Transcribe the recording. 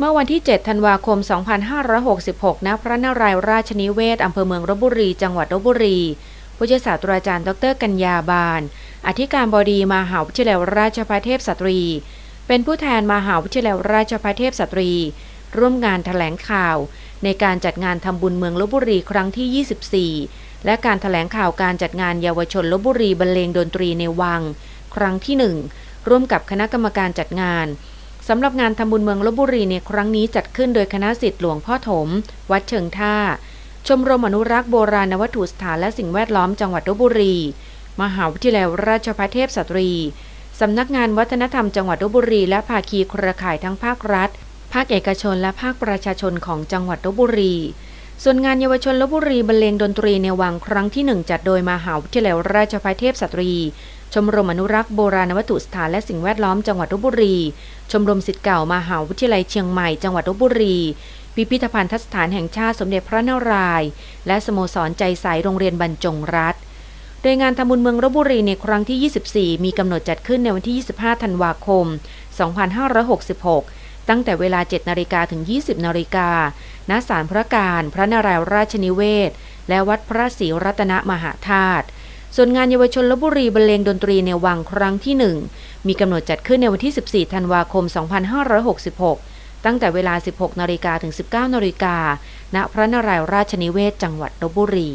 เมื่อวันที่ 7 ธันวาคม 2566 ณ พระนารายณ์ราชนิเวศอำเภอเมืองลบบุรี จังหวัดลบบุรี ผู้ช่วยศาสตราจารย์ ดร กัญญาบานอธิการบดีมหาวิทยาลัยราชภัฏเทพสตรี เป็นผู้แทนมหาวิทยาลัยราชภัฏเทพสตรี ร่วมงานถแถลงข่าว ในการจัดงานทำบุญเมืองลบบุรีครั้งที่ 24 และการถแถลงข่าวการจัดงานเยาวชนลบบุรีบรรเลงดนตรีในวัง ครั้งที่ 1 ร่วมกับคณะกรรมการจัดงาน สำหรับงานทำบุญเมืองลบบุรีในครั้งนี้จัดขึ้นโดยคณะสิทธิ์หลวงพ่อถม วัดเชิงท่า ชมรมอนุรักษ์โบราณวัตถุสถานและสิ่งแวดล้อมจังหวัดลบบุรี มหาวิทยาลัยราชภัฏเทพสตรีสำนักงานวัฒนธรรมจังหวัดลบบุรี และภาคีเครือข่ายทั้งภาครัฐ ภาคเอกชนและภาคประชาชนของจังหวัดลบบุรี ส่วนงานเยาวชนลบบุรีบรรเลงดนตรีในวังครั้งที่หนึ่งจัดโดยมหาวิทยาลัยราชภัฏเทพสตรี ชมรมอนุรักษ์โบราณวัตถุสถานและสิ่งแวดล้อมจังหวัดลบบุรี ชมรมสิทธิ์เก่ามหาวิทยาลัยเชียงใหม่จังหวัดลบบุรี พิพิธภัณฑสถานแห่งชาติสมเด็จพระนารายณ์และสโมสรใจใสโรงเรียนบรรจงรัฐโดยงานทำบุญเมืองลบบุรีในครั้งที่ 24 มีกำหนดจัดขึ้นในวันที่ 25 ธันวาคม 2566 ตั้งแต่เวลา 7 นาฬิกาถึง 20 นาฬิกา ณ ศาลพระการ พระนารายณ์ราชนิเวศ และวัดพระศรีรัตนมหาธาตุ ส่วนงานเยาวชนลบบุรีบรรเลงดนตรีในวังครั้งที่ 1 มีกำหนดจัดขึ้นในวันที่ 14 ธันวาคม 2566 ตั้งแต่เวลา 16 นาฬิกาถึง 19 นาฬิกาณพระนารายราชนิเวศจังหวัดลบบุรี